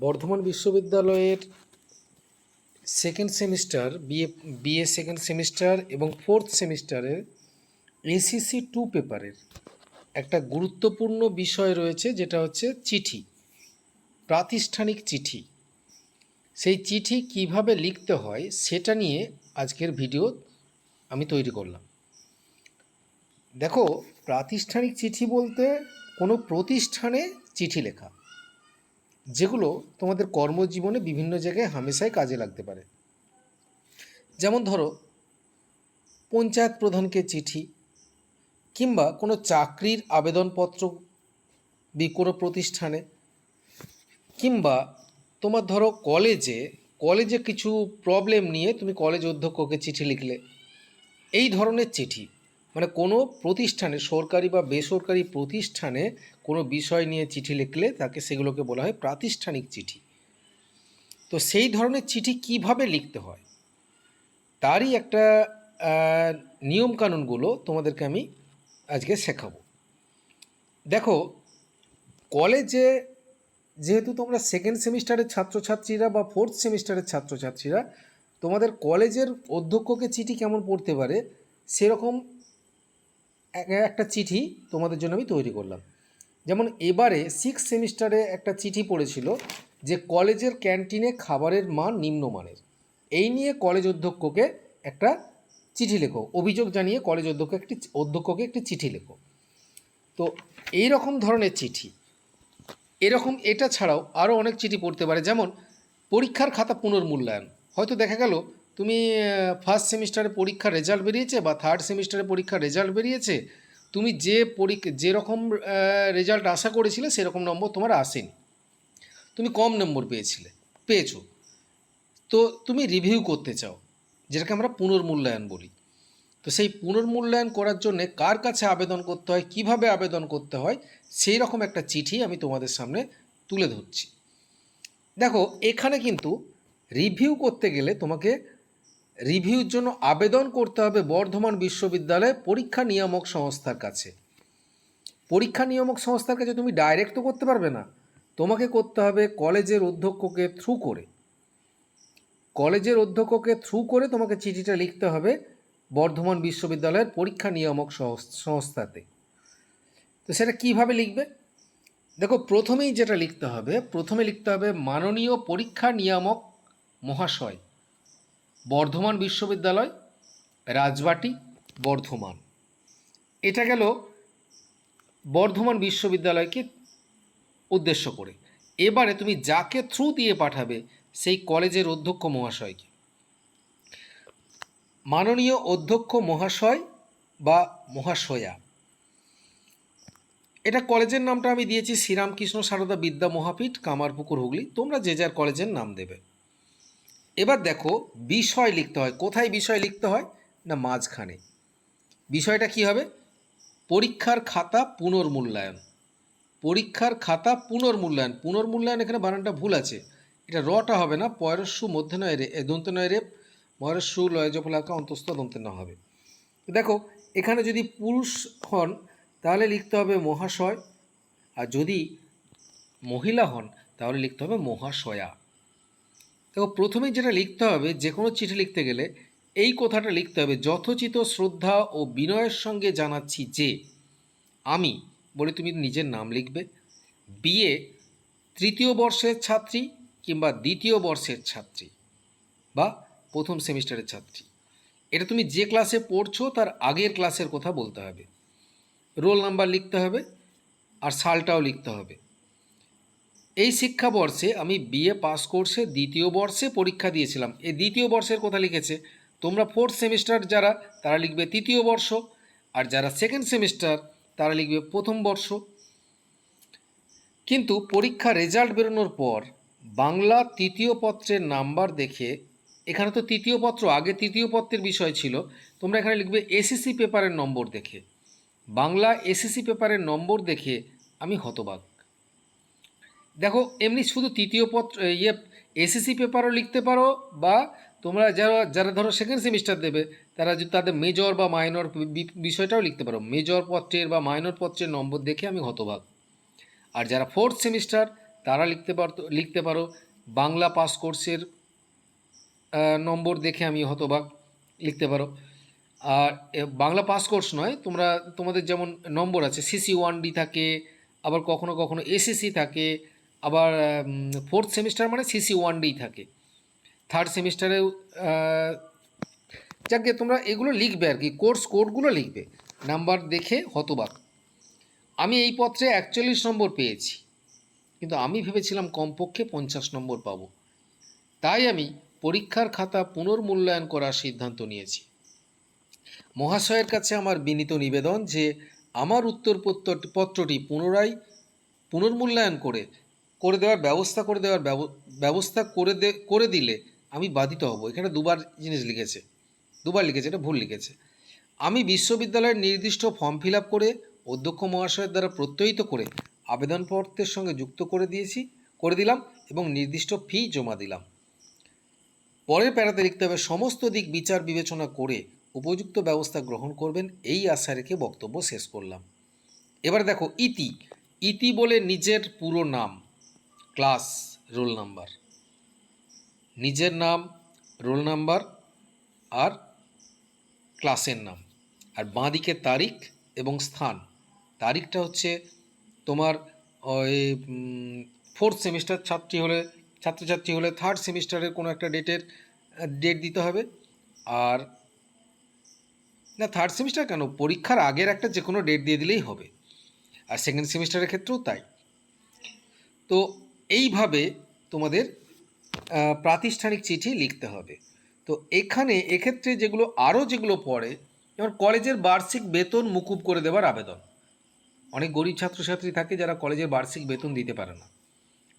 বর্ধমান বিশ্ববিদ্যালয়ের second semester BA BA second semester এবং fourth সেমিস্টারের এসিসি টু পেপারের একটা গুরুত্বপূর্ণ বিষয় রয়েছে, যেটা হচ্ছে চিঠি, প্রাতিষ্ঠানিক চিঠি। সেই চিঠি কীভাবে লিখতে হয় সেটা নিয়ে আজকের ভিডিও আমি তৈরি করলাম। দেখো, প্রাতিষ্ঠানিক চিঠি বলতে কোনো প্রতিষ্ঠানে চিঠি লেখা। যেগুলো তোমাদের কর্মজীবনে বিভিন্ন জায়গায় হামেশাই কাজে লাগতে পারে। যেমন ধরো, পঞ্চায়েত প্রধানকে চিঠি কিংবা কোনো চাকরির আবেদনপত্র কোনো প্রতিষ্ঠানে কিংবা তোমার ধরো কলেজে কলেজে কিছু প্রবলেম নিয়ে তুমি কলেজ অধ্যক্ষকে চিঠি লিখলে, এই ধরনের চিঠি মানে কোনো প্রতিষ্ঠানে, সরকারি বা বেসরকারি প্রতিষ্ঠানে কোনো বিষয় নিয়ে চিঠি লিখলে তাকে সেগুলোকে বলা হয় প্রাতিষ্ঠানিক চিঠি। তো সেই ধরনের চিঠি কীভাবে লিখতে হয়? তারই একটা নিয়মকানুনগুলো তোমাদেরকে আমি আজকে শেখাবো। দেখো, কলেজে যেহেতু তোমরা সেকেন্ড সেমিস্টারের ছাত্রছাত্রীরা বা ফোর্থ সেমিস্টারের ছাত্রছাত্রীরা, তোমাদের কলেজের অধ্যক্ষকে চিঠি কেমন পড়তে পারে? সেরকম একটা চিঠি তোমাদের জন্য আমি তৈরি করলাম। যেমন এবারে সিক্স সেমিস্টারে একটা চিঠি পড়েছিল যে কলেজের ক্যান্টিনে খাবারের মান নিম্নমানের। এই নিয়ে কলেজ অধ্যক্ষকে একটা চিঠি লেখো, অভিযোগ জানিয়ে কলেজ অধ্যক্ষ একটি অধ্যক্ষকে একটি চিঠি লেখো। তো এই রকম ধরনের চিঠি। এরকম এটা ছাড়াও আরও অনেক চিঠি পড়তে পারে। যেমন পরীক্ষার খাতা পুনর্মূল্যায়ন। হয়তো দেখা গেল তুমি ফার্স্ট সেমিস্টারে পরীক্ষার রেজাল্ট বেরিয়েছে বা থার্ড সেমিস্টারে পরীক্ষার রেজাল্ট বেরিয়েছে, তুমি যে পরীক্ষা যেরকম রেজাল্ট আশা করেছিলে সেরকম নম্বর তোমার আসেনি। তুমি কম নম্বর পেয়েছিলে, পেয়েছ। তো তুমি রিভিউ করতে চাও, যেটাকে আমরা পুনর্মূল্যায়ন বলি। তো সেই পুনর্মূল্যায়ন করার জন্যে কার কাছে আবেদন করতে হয়, কীভাবে আবেদন করতে হয়, সেই রকম একটা চিঠি আমি তোমাদের সামনে তুলে ধরছি। দেখো, এখানে কিন্তু রিভিউ করতে গেলে তোমাকে রিভিউর জন্য আবেদন করতে হবে বর্ধমান বিশ্ববিদ্যালয়ে পরীক্ষা নিয়ামক সংস্থার কাছে। পরীক্ষা নিয়ামক সংস্থার কাছে তুমি ডাইরেক্ট তো করতে পারবে না। তোমাকে করতে হবে কলেজের অধ্যক্ষকে থ্রু করে। কলেজের অধ্যক্ষকে থ্রু করে তোমাকে চিঠিটা লিখতে হবে বর্ধমান বিশ্ববিদ্যালয়ের পরীক্ষা নিয়ামক সংস্থাতে। তো সেটা কীভাবে লিখবে? দেখো, প্রথমেই যেটা লিখতে হবে, প্রথমে লিখতে হবে মাননীয় পরীক্ষা নিয়ামক মহাশয়। বর্ধমান বিশ্ববিদ্যালয়, রাজবাটি, বর্ধমান। এটা গেল বর্ধমান বিশ্ববিদ্যালয়কে উদ্দেশ্য করে। এবারে তুমি যাকে থ্রু দিয়ে পাঠাবে সেই কলেজের অধ্যক্ষ মহাশয়কে। মাননীয় অধ্যক্ষ মহাশয় বা মহাশয়া। এটা কলেজের নামটা আমি দিয়েছি শ্রীরামকৃষ্ণ সারদা বিদ্যা মহাপীঠ, কামারপুকুর হুগলি। তোমরা যে যার কলেজের নাম দেবে। এবার দেখো বিষয় লিখতে হয়। কোথায় বিষয় লিখতে হয়? না, মাঝখানে। বিষয়টা কি হবে? পরীক্ষার খাতা পুনর্মূল্যায়ন। পরীক্ষার খাতা পুনর্মূল্যায়ন। পুনর্মূল্যায়ন এখানে বানানটা ভুল আছে। এটা রটা হবে না। পয়রস্যু মধ্যে নয় রে দন্তে নয় রেপ ময়রস্যু লয়জফলাকা অন্তস্থ দন্তে না হবে। দেখো, এখানে যদি পুরুষ হন, তাহলে লিখতে হবে মহাশয়। আর যদি মহিলা হন, তাহলে লিখতে হবে মহাশয়া। দেখো, প্রথমেই যেটা লিখতে হবে যে কোনো চিঠি লিখতে গেলে এই কথাটা লিখতে হবে, যথোচিত শ্রদ্ধা ও বিনয়ের সঙ্গে জানাচ্ছি যে, আমি, বলে তুমি নিজের নাম লিখবে, বিয়ে তৃতীয় বর্ষের ছাত্রী কিংবা দ্বিতীয় বর্ষের ছাত্রী বা প্রথম সেমিস্টারের ছাত্রী। এটা তুমি যে ক্লাসে পড়ছো, তার আগের ক্লাসের কথা বলতে হবে। রোল নাম্বার লিখতে হবে আর সালটাও লিখতে হবে। এই শিক্ষাবর্ষে আমি বিএ পাস কোর্সে দ্বিতীয় বর্ষে পরীক্ষা দিয়েছিলাম। এই দ্বিতীয় বর্ষের কথা লিখেছে। তোমরা ফোর্থ সেমিস্টার যারা, তারা লিখবে তৃতীয় বর্ষ, আর যারা সেকেন্ড সেমিস্টার তারা লিখবে প্রথম বর্ষ। কিন্তু পরীক্ষা রেজাল্ট বেরোনোর পর বাংলা তৃতীয় পত্রের নাম্বার দেখে, এখানে তো তৃতীয় পত্র আগে তৃতীয় পত্রের বিষয় ছিল, তোমরা এখানে লিখবে এসএসসি পেপারের নম্বর দেখে। বাংলা এসএসসি পেপারের নম্বর দেখে আমি হতবাক। দেখো, এমনি শুধু তৃতীয় পত্র ইয়ে এসএসসি পেপারও লিখতে পারো বা তোমরা যারা যারা ধরো সেকেন্ড সেমিস্টার দেবে, তারা যদি তাদের মেজর বা মাইনর বিষয়টাও লিখতে পারো। মেজর পত্রের বা মাইনর পত্রের নম্বর দেখে আমি হতবাক। আর যারা ফোর্থ সেমিস্টার তারা লিখতে পারতো, লিখতে পারো। বাংলা পাস কোর্সের নম্বর দেখে আমি হতবাক, লিখতে পারো। আর বাংলা পাস কোর্স নয়, তোমরা, তোমাদের যেমন নম্বর আছে সিসি ওয়ান ডি থাকে, আবার কখনো কখনো এসএসসি থাকে আবার ফোর্থ সেমিস্টার মানে সিসি ওয়ান ডেই থাকে। থার্ড সেমিস্টারেও যাকে তোমরা এগুলো লিখবে আর কি কোর্স কোডগুলো লিখবে। নাম্বার দেখে হতবাক। আমি এই পত্রে একচল্লিশ নম্বর পেয়েছি, কিন্তু আমি ভেবেছিলাম কমপক্ষে পঞ্চাশ নম্বর পাবো। তাই আমি পরীক্ষার খাতা পুনর্মূল্যায়ন করার সিদ্ধান্ত নিয়েছি। মহাশয়ের কাছে আমার বিনীত নিবেদন যে, আমার উত্তরপত্র পত্রটি পুনরায় পুনর্মূল্যায়ন করে করে দেওয়ার ব্যবস্থা করে দেওয়ার ব্যব- ব্যবস্থা করে দে, করে দিলে আমি বাধিত হব। এখানে দুবার জিনিস লিখেছে। দুবার লিখেছে, এটা ভুল লিখেছে। আমি বিশ্ববিদ্যালয়ের নির্দিষ্ট ফর্ম ফিল আপ করে অধ্যক্ষ মহাশয়ের দ্বারা প্রত্যয়িত করে আবেদনপত্রের সঙ্গে যুক্ত করে দিয়েছি, করে দিলাম এবং নির্দিষ্ট ফি জমা দিলাম। পরের প্যারাতে লিখতে হবে, সমস্ত দিক বিচার বিবেচনা করে উপযুক্ত ব্যবস্থা গ্রহণ করবেন, এই আশা রেখে বক্তব্য শেষ করলাম। এবার দেখো, ইতি। ইতি বলে নিজের পুরো নাম। Class roll number. নিজের নাম, রোল নাম্বার আর ক্লাসের নাম। আর বাঁদিকে তারিখ এবং স্থান। তারিখটা হচ্ছে তোমার ওই ফোর্থ সেমিস্টার ছাত্রী হলে, ছাত্রছাত্রী হলে থার্ড সেমিস্টারের কোনো একটা ডেটের ডেট দিতে হবে। আর না থার্ড সেমিস্টার কেন? পরীক্ষার আগের একটা যে কোনো ডেট দিয়ে দিলেই হবে। আর সেকেন্ড সেমিস্টারের ক্ষেত্রেও তাই। তো এইভাবে তোমাদের প্রাতিষ্ঠানিক চিঠি লিখতে হবে। তো এখানে এক্ষেত্রে যেগুলো, আরও যেগুলো পড়ে, যেমন কলেজের বার্ষিক বেতন মুকুব করে দেওয়ার আবেদন। অনেক গরিব ছাত্রছাত্রী থাকে যারা কলেজের বার্ষিক বেতন দিতে পারে না।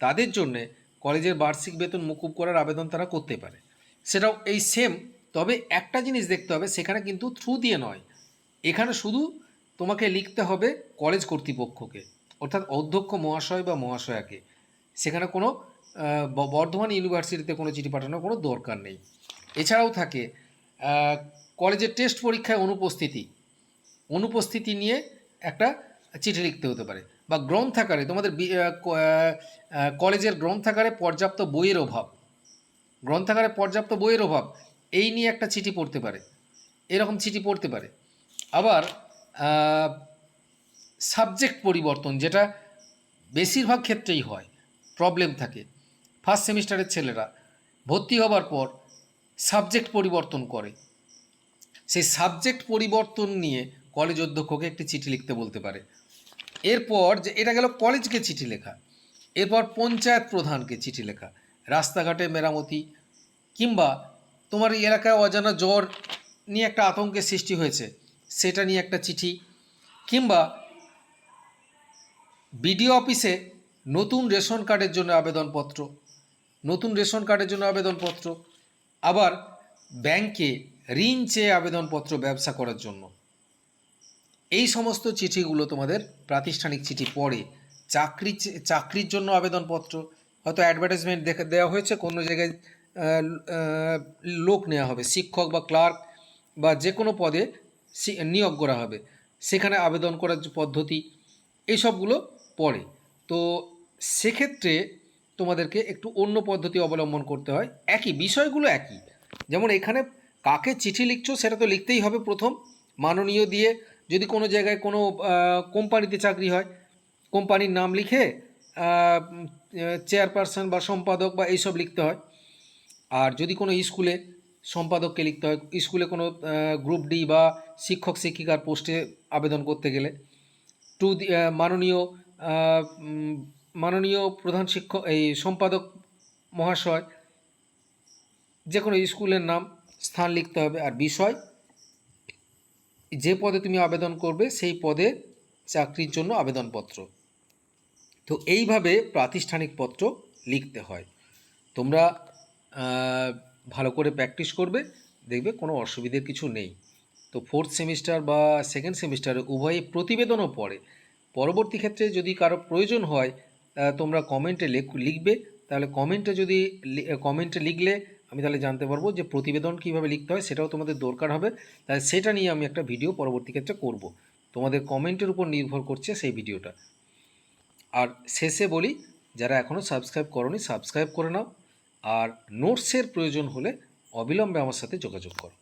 তাদের জন্যে কলেজের বার্ষিক বেতন মুকুব করার আবেদন তারা করতে পারে। সেটাও এই সেম তবে একটা জিনিস দেখতে হবে, সেখানে কিন্তু থ্রু দিয়ে নয়। এখানে শুধু তোমাকে লিখতে হবে কলেজ কর্তৃপক্ষকে, অর্থাৎ অধ্যক্ষ মহাশয় বা মহাশয়াকে। সেখানে কোনো বর্ধমান ইউনিভার্সিটিতে কোনো চিঠি পাঠানোর কোনো দরকার নেই। এছাড়াও থাকে কলেজের টেস্ট পরীক্ষায় অনুপস্থিতি। অনুপস্থিতি নিয়ে একটা চিঠি লিখতে হতে পারে। বা গ্রন্থাগারে, তোমাদের কলেজের গ্রন্থাগারে পর্যাপ্ত বইয়ের অভাব। গ্রন্থাগারে পর্যাপ্ত বইয়ের অভাব, এই নিয়ে একটা চিঠি পড়তে পারে। এরকম চিঠি পড়তে পারে। আবার সাবজেক্ট পরিবর্তন, যেটা বেশিরভাগ ক্ষেত্রেই হয়। প্রবলেম থাকে। ফার্স্ট সেমিস্টারের ছেলেরা ভর্তি হবার পর সাবজেক্ট পরিবর্তন করে। সেই সাবজেক্ট পরিবর্তন নিয়ে কলেজ অধ্যক্ষকে একটি চিঠি লিখতে বলতে পারে। এরপর যে এটা গেল কলেজকে চিঠি লেখা। এরপর পঞ্চায়েত প্রধানকে চিঠি লেখা। রাস্তাঘাটে মেরামতি কিংবা তোমার এই এলাকায় অজানা জ্বর নিয়ে একটা আতঙ্কের সৃষ্টি হয়েছে, সেটা নিয়ে একটা চিঠি কিংবা বিডিও অফিসে নতুন রেশন কার্ডের জন্য আবেদনপত্র, নতুন রেশন কার্ডের জন্য আবেদনপত্র, আবার ব্যাংকে ঋণ চেয়ে আবেদনপত্র ব্যবসা করার জন্য। এই সমস্ত চিঠিগুলো তোমাদের প্রাতিষ্ঠানিক চিঠি পড়ে চাকরি চাকরির জন্য আবেদনপত্র, হয়তো অ্যাডভার্টাইজমেন্ট দেখে, দেওয়া হয়েছে, কোনো জায়গায় লোক নেওয়া হবে, শিক্ষক বা ক্লার্ক বা যে কোনো পদে নিয়োগ করা হবে। সেখানে আবেদন করার পদ্ধতি এইসবগুলো পড়ে। তো সেক্ষেত্রে তোমাদেরকে একটু অন্য পদ্ধতি অবলম্বন করতে হয়। একই, বিষয়গুলো একই। যেমন এখানে কাকে চিঠি লিখছো সেটা তো লিখতেই হবে প্রথম। মাননীয় দিয়ে যদি কোনো জায়গায় কোনো কোম্পানিতে চাকরি হয়, কোম্পানির নাম লিখে চেয়ারপারসন বা সম্পাদক বা এইসব লিখতে হয়। আর যদি কোনো স্কুলে সম্পাদককে লিখতে হয়, স্কুলে কোনো গ্রুপ ডি বা শিক্ষক, শিক্ষিকার পোস্টে আবেদন করতে গেলে। টু মাননীয় মাননীয় প্রধান শিক্ষক এই সম্পাদক মহাশয়, যে কোনো স্কুলের নাম, স্থান লিখতে হবে আর বিষয়, যে পদে তুমি আবেদন করবে, সেই পদে চাকরির জন্য আবেদনপত্র। তো এইভাবে প্রাতিষ্ঠানিক পত্র লিখতে হয়। তোমরা ভালো করে প্র্যাকটিস করবে, দেখবে কোনো অসুবিধের কিছু নেই। তো ফোর্থ সেমিস্টার বা সেকেন্ড সেমিস্টারে উভয়ে প্রতিবেদনও পড়ে। পরবর্তী ক্ষেত্রে যদি কারও প্রয়োজন হয় তোমরা কমেন্টে লিখবে। তাহলে কমেন্টে যদি কমেন্টে লিখলে আমি তাহলে জানতে পারব যে প্রতিবেদন কীভাবে লিখতে হয়, সেটাও তোমাদের দরকার হবে। তাহলে সেটা নিয়ে আমি একটা ভিডিও পরবর্তী ক্ষেত্রে করব। তোমাদের কমেন্টের উপর নির্ভর করছে সেই ভিডিওটা আর শেষে বলি, যারা এখনও সাবস্ক্রাইব করনি সাবস্ক্রাইব করে নাও। আর নোটসের প্রয়োজন হলে অবিলম্বে আমার সাথে যোগাযোগ করো।